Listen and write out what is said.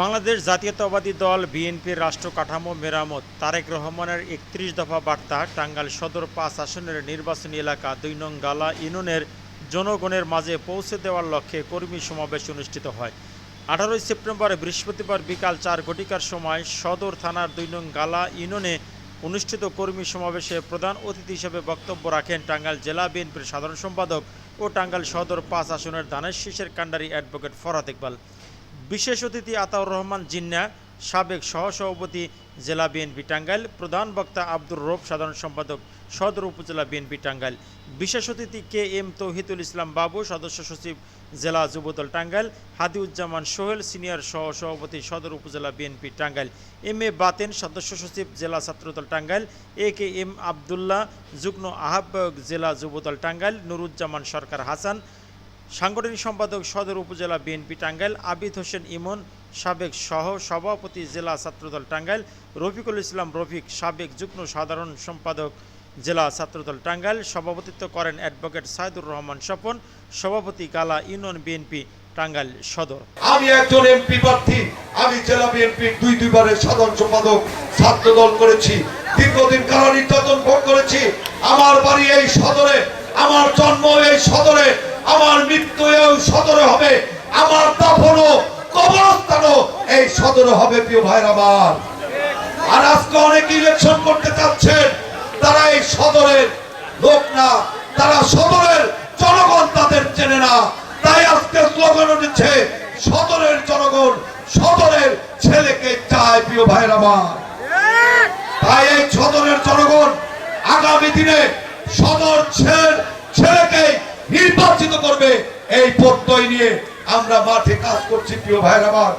বাংলাদেশ জাতীয়তাবাদী দল বিএনপির রাষ্ট্র কাঠামো মেরামত। তারেক রহমানের একত্রিশ দফা বার্তা, টাঙ্গাইল সদর পাঁচ আসনের নির্বাচনী এলাকা দুই নং গালা ইউনিয়নের জনগণের মাঝে পৌঁছে দেওয়ার লক্ষ্যে কর্মী সমাবেশ অনুষ্ঠিত হয়। আঠারোই সেপ্টেম্বর বৃহস্পতিবার বিকাল চার ঘটিকার সময় সদর থানার দুই নং গালা ইউনিয়নে অনুষ্ঠিত কর্মী সমাবেশে প্রধান অতিথি হিসেবে বক্তব্য রাখেন টাঙ্গাইল জেলা বিএনপির সাধারণ সম্পাদক ও টাঙ্গাইল সদর পাঁচ আসনের দানের শীষের কাণ্ডারি অ্যাডভোকেট ফরাদ ইকবাল। বিশেষ অতিথি আতাউর রহমান জিন্না, সাবেক সহসভাপতি জেলা বিএনপি টাঙ্গাইল, প্রধান বক্তা আব্দুর রব, সাধারণ সম্পাদক সদর উপজেলা বিএনপি টাঙ্গাইল। বিশেষ অতিথি কে এম তৌহিদুল ইসলাম বাবু, সদস্য সচিব জেলা যুবদল টাঙ্গাইল, হাদিউজ্জামান সোহেল, সিনিয়র সহসভাপতি সদর উপজেলা BNP Tangail. M A Baten, সদস্য সচিব জেলা Chhatradal Tangail, A K M Abdullah, যুগ্ম আহ্বায়ক জেলা যুবদল টাঙ্গাইল, নুরুজ্জামান সরকার হাসান সাংগঠনিক সম্পাদক সদর উপজেলা বিএনপি টাঙ্গাইল, আবিদ হোসেন ইমন, সাবেক সহ সভাপতি জেলা ছাত্রদল টাঙ্গাইল, রফিকুল ইসলাম রফিক, সাবেক যুগ্ম সাধারণ সম্পাদক জেলা ছাত্রদল টাঙ্গাইল, সভাপতিত্ব করেন অ্যাডভোকেট সাইদুর রহমান স্বপন, সভাপতি গালা ইউনিয়ন বিএনপি টাঙ্গাইল সদর। আমি একজন এমপি প্রার্থী, আমি জেলা বিএনপির দুই দুইবারের সাধারণ সম্পাদক ছাত্রদল করেছি, দীর্ঘদিন কারা নির্যাতন ভোগ করেছি, আমার বাড়ি এই সদরে, আমার জন্ম এই সদরে আমার মৃত্যু এই সদরে হবে, আমার দাফনও, কবরস্থানও এই সদরে হবে, প্রিয় ভাইর আমার। আর আজকে অনেক ইলেকশন করতে চাচ্ছেন, তারা এই সদরের লোক না, তারা সদরের জনগণ তাদের চেনে না। তাই আজকে স্লোগান উঠেছে, সদরের জনগণ সদরের ছেলেকে চায়, প্রিয় ভাইয়ের আমার। তাই এই সদরের জনগণ আগামী দিনে সদর নির্বাচিত করবে। এই প্রত্যয় নিয়ে আমরা মাঠে কাজ করছি প্রিয় ভাইয়ের আমার।